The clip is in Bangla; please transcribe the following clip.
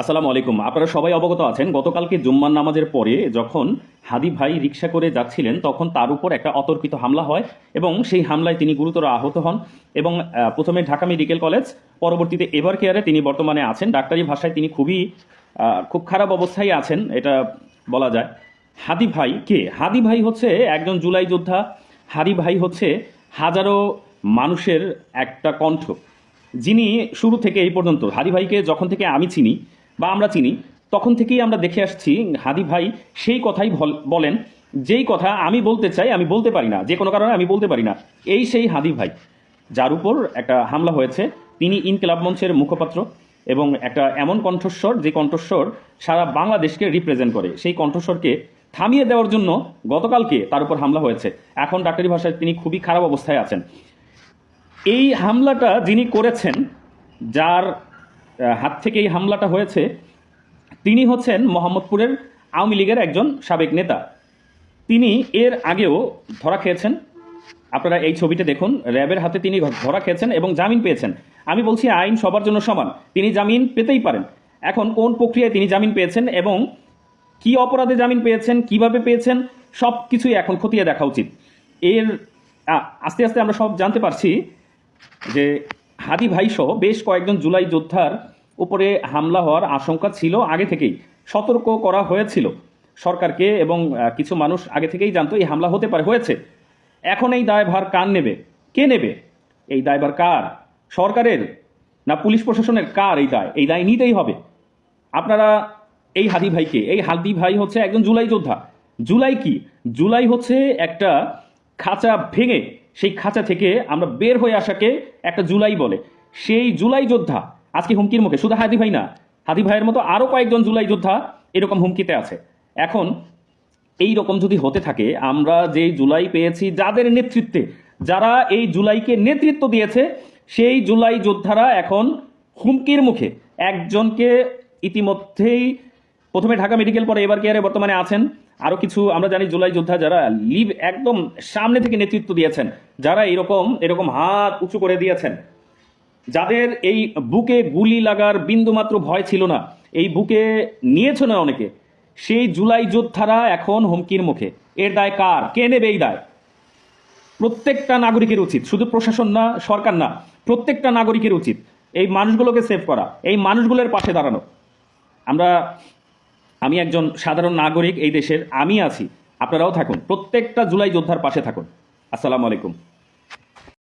আসসালামু আলাইকুম। আপনারা সবাই অবগত আছেন, গতকালকে জুম্মার নামাজের পরে যখন হাদি ভাই রিক্সা করে যাচ্ছিলেন, তখন তার উপর একটা অতর্কিত হামলা হয় এবং সেই হামলায় তিনি গুরুতর আহত হন এবং প্রথমে ঢাকা মেডিকেল কলেজ, পরবর্তীতে এভার কেয়ারে তিনি বর্তমানে আছেন। ডাক্তারি ভাষায় তিনি খুবই খুব খারাপ অবস্থায় আছেন, এটা বলা যায়। হাদি ভাই কে? হাদি ভাই হচ্ছে একজন জুলাই যোদ্ধা। হাদি ভাই হচ্ছে হাজারো মানুষের একটা কণ্ঠ। যিনি শুরু থেকে এই পর্যন্ত, হাদি ভাইকে যখন থেকে আমি চিনি বা আমরা চিনি, তখন থেকেই আমরা দেখে আসছি, হাদি ভাই সেই কথাই বলেন, যেই কথা আমি বলতে চাই আমি বলতে পারি না, যে কোনো কারণে আমি বলতে পারি না, এই সেই হাদি ভাই। যার উপর একটা হামলা হয়েছে, তিনি ইনকিলাব মঞ্চের মুখপাত্র এবং একটা এমন কণ্ঠস্বর, যে কণ্ঠস্বর সারা বাংলাদেশকে রিপ্রেজেন্ট করে, সেই কণ্ঠস্বরকে থামিয়ে দেওয়ার জন্য গতকালকে তার উপর হামলা হয়েছে। এখন ডাক্তারি ভাষায় তিনি খুবই খারাপ অবস্থায় আছেন। এই হামলাটা যিনি করেছেন, যার হাত থেকে এই হামলাটা হয়েছে, তিনি হচ্ছেন মোহাম্মদপুরের আওয়ামী লীগের একজন সাবেক নেতা। তিনি এর আগেও ধরা খেয়েছেন। আপনারা এই ছবিটা দেখুন, র্যাবের হাতে তিনি ধরা খেয়েছেন এবং জামিন পেয়েছেন। আমি বলছি, আইন সবার জন্য সমান। তিনি জামিন পেতেই পারেন। এখন কোন প্রক্রিয়ায় তিনি জামিন পেয়েছেন এবং কি অপরাধে জামিন পেয়েছেন, কীভাবে পেয়েছেন, সব কিছুই এখন খতিয়ে দেখা উচিত। এর আস্তে আস্তে আমরা সব জানতে পারছি যে হাদি ভাই সহ বেশ কয়েকজন জুলাই যোদ্ধার উপরে হামলা হওয়ার আশঙ্কা ছিল আগে থেকেই। সতর্ক করা হয়েছিল। সরকারকে এবং কিছু মানুষ আগে থেকেই জানতো এই হামলা হতে পারে, হয়েছে। এখন এই দায়ভার কার নেবে? কে নেবে? এই দায়ভার কার? সরকারের না পুলিশ প্রশাসনের কার এই দায়? এই দায় নিতেই হবে। আপনারা এই হাদি ভাইকে, এই হাদি ভাই হচ্ছে একজন জুলাই যোদ্ধা। জুলাই কি? জুলাই হচ্ছে একটা খাঁচা ভেঙে সেই খাঁচা থেকে আমরা বের হয়ে আসাকে একটা জুলাই বলে। সেই জুলাই যোদ্ধা, আজকে হুমকির মুখে, শুধু হাদি ভাই না, হাদি ভাইয়ের মতো আরও কয়েকজন জুলাই যোদ্ধা এরকম হুমকিতে আছে। এখন এই রকম যদি হতে থাকে, আমরা যে জুলাই পেয়েছি, যাদের নেতৃত্বে, যারা এই জুলাইকে নেতৃত্ব দিয়েছে, সেই জুলাই যোদ্ধারা এখন হুমকির মুখে একজনকে ইতিমধ্যেই প্রথমে ঢাকা মেডিকেল পরে এবার কেয়ারে বর্তমানে আছেন। আরও কিছু আমরা জানি জুলাই যোদ্ধা যারা লিভ একদম সামনে থেকে নেতৃত্ব দিয়েছেন, যারা এরকম এরকম হাত উঁচু করে দিয়েছেন। যাদের এই বুকে গুলি লাগার বিন্দুমাত্র ভয় ছিল না, এই বুকে নিয়েছে না অনেকে। সেই জুলাই যোদ্ধারা এখন হুমকির মুখে। এর দায় কার? কে নেবে এই দায়? প্রত্যেকটা নাগরিকের উচিত। শুধু প্রশাসন না, সরকার না, প্রত্যেকটা নাগরিকের উচিত এই মানুষগুলোকে সেভ করা, এই মানুষগুলোর পাশে দাঁড়ানো। আমরা আমি একজন সাধারণ নাগরিক এই দেশের, আমি আছি। আপনারাও থাকুন। প্রত্যেকটা জুলাই যোদ্ধার পাশে থাকুন। আসসালামু আলাইকুম।